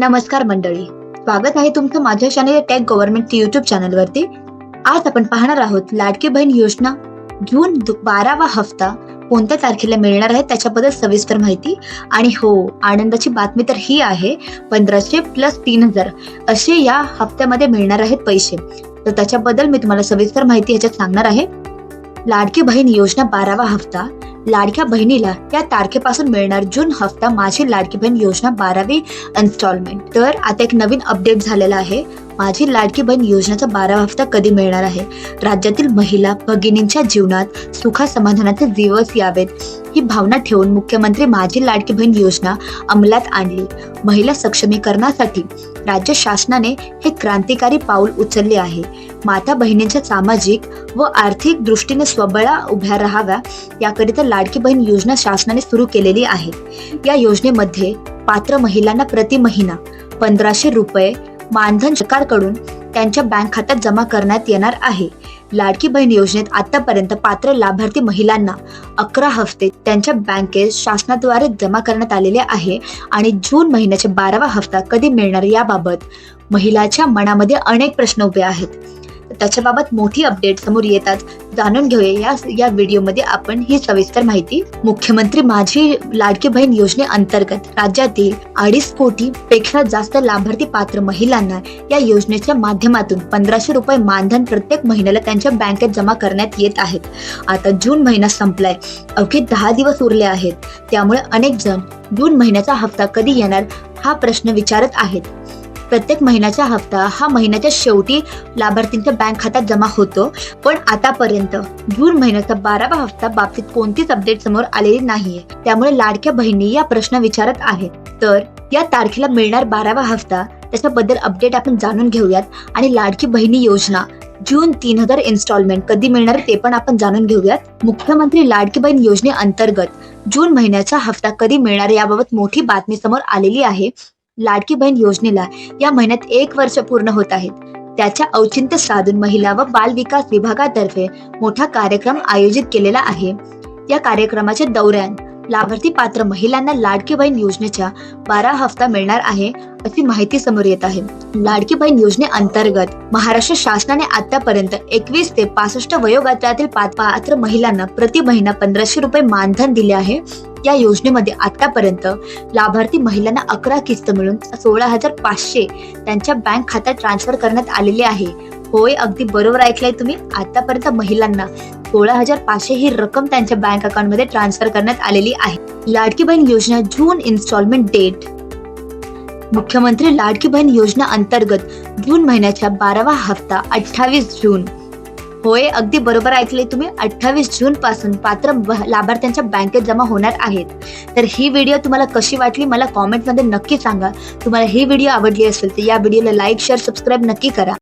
नमस्कार मंडळी. स्वागत आहे तुमचं माझ्या चॅनल टेक गव्हर्नमेंट युट्यूब चॅनलवरती आज आपण पाहणार आहोत लाडकी बहीण योजना. जून बारावा हफ्ता कोणत्या तारखेला मिळणार आहे त्याच्याबद्दल सविस्तर माहिती. आणि हो आनंदाची बातमी तर ही आहे पंधराशे प्लस तीन हजार असे या हप्त्यामध्ये मिळणार आहेत पैसे. तर त्याच्याबद्दल मी तुम्हाला सविस्तर माहिती ह्याच्यात सांगणार आहे. लाडकी बहीण योजना बारावा हफ्ता. लाडक्या बहिणीला या तारखेपासून मिळणार जून हफ्ता माझी लाडकी बहीण योजना बारावी इन्स्टॉलमेंट तर आता एक नवीन अपडेट झालेला आहे. माझी लाडकी बहीण योजनेचा बारावा हफ्ता कधी मिळणार आहे? राज्यातील महिला भगिनींच्या जीवनात सुखा समाधानाचे दिवस यावेत. ही भावना ठेवून मुख्यमंत्री माझी लाडकी बहीण योजना अंमलात आणली. महिला सक्षमीकरणासाठी राज्य शासनाने हे क्रांतिकारी पाऊल उचलले आहे. माता बहिणींच्या सामाजिक व आर्थिक दृष्टीने स्वबळा उभ्या राहाव्या याकरिता लाडकी बहीण योजना शासनाने सुरू केलेली आहे. या योजनेमध्ये पात्र महिलांना प्रति महिना पंधराशे रुपये मानधन सरकारकडून त्यांच्या बँक खात्यात जमा करण्यात येणार आहे. लाडकी बहीण योजनेत आतापर्यंत पात्र लाभार्थी महिलांना अकरा हफ्ते त्यांच्या बँकेत शासनाद्वारे जमा करण्यात आलेले आहे आणि जून महिन्याचा बारावा हफ्ता कधी मिळणार याबाबत महिलाच्या मनामध्ये अनेक प्रश्न उभे आहेत. त्याच्याबाबत मोठी अपडेट समोर येतात. जाणून घेऊया या या व्हिडिओमध्ये आपण ही सविस्तर माहिती. मुख्यमंत्री माझी लाडकी बहीण योजनेअंतर्गत राज्यातील अडीच कोटी पेक्षा जास्त लाभार्थी पात्र महिलांना या योजनेच्या माध्यमातून पंधराशे रुपये मानधन प्रत्येक महिन्याला त्यांच्या बँकेत जमा करण्यात येत आहेत. आता जून महिना संपलाय. अवघे दहा दिवस उरले आहेत. त्यामुळे अनेक जण जून महिन्याचा हप्ता कधी येणार हा प्रश्न विचारत आहेत. प्रत्येक महिन्याचा हप्ता हा महिन्याच्या शेवटी लाभार्थींच्या बँक खात्यात जमा होतो. पण आतापर्यंत जून महिन्याचा बारावा हप्ता बाबतीत कोणतीच अपडेट समोर आलेली नाहीये. त्यामुळे लाडक्या बहिणी या प्रश्न विचारत आहेत. तर या तारखेला मिळणार बारावा हप्ता त्याच्याबद्दल अपडेट आपण जाणून घेऊयात. आणि लाडकी बहिणी योजना जून तीन हजार इन्स्टॉलमेंट कधी मिळणार ते पण आपण जाणून घेऊयात. मुख्यमंत्री लाडकी बहीण योजनेअंतर्गत जून महिन्याचा हप्ता कधी मिळणार याबाबत मोठी बातमी समोर आलेली आहे. लाडकी बहीण योजनेला या महिन्यात एक वर्ष पूर्ण होत आहेत. त्याच्या औचित्य साधून महिला व बाल विकास विभागातर्फे मोठा कार्यक्रम आयोजित केलेला आहे. या कार्यक्रमाच्या दौऱ्यान लाभार्थी पात्र महिलांना लाडकी बहीण योजनेच्या बारा हफ्ता मिळणार आहे अशी माहिती समोर येत आहे. लाडकी बहीण योजनेअंतर्गत महाराष्ट्र शासनाने आतापर्यंत एकवीस ते पासष्ट वयोगटातील पात्र महिलांना प्रति महिना पंधराशे रुपये मानधन दिले आहे. या योजनेमध्ये आतापर्यंत लाभार्थी महिलांना अकरा किस्त मिळून सोळा हजार पाचशे त्यांच्या बँक खात्यात ट्रान्सफर करण्यात आलेले आहे. होय अगदी बरोबर ऐकलंय तुम्ही. आतापर्यंत महिलांना सोळा हजार पाचशे ही रक्कम त्यांच्या बँक अकाउंटमध्ये ट्रान्सफर करण्यात आलेली आहे. लाडकी बहीण योजना जून इन्स्टॉलमेंट डेट मुख्यमंत्री लाडकी बहीण योजना अंतर्गत जून महिन्याच्या बारावा हप्ता अठ्ठावीस जून. होय अगदी बरोबर ऐकले तुम्ही. अठ्ठावीस जून पासून पात्र लाभार्थ्यांच्या बँकेत जमा होणार आहेत. तर ही व्हिडिओ तुम्हाला कशी वाटली मला कॉमेंटमध्ये नक्की सांगा. तुम्हाला ही व्हिडिओ आवडली असेल तर या व्हिडिओला लाईक शेअर सबस्क्राईब नक्की करा.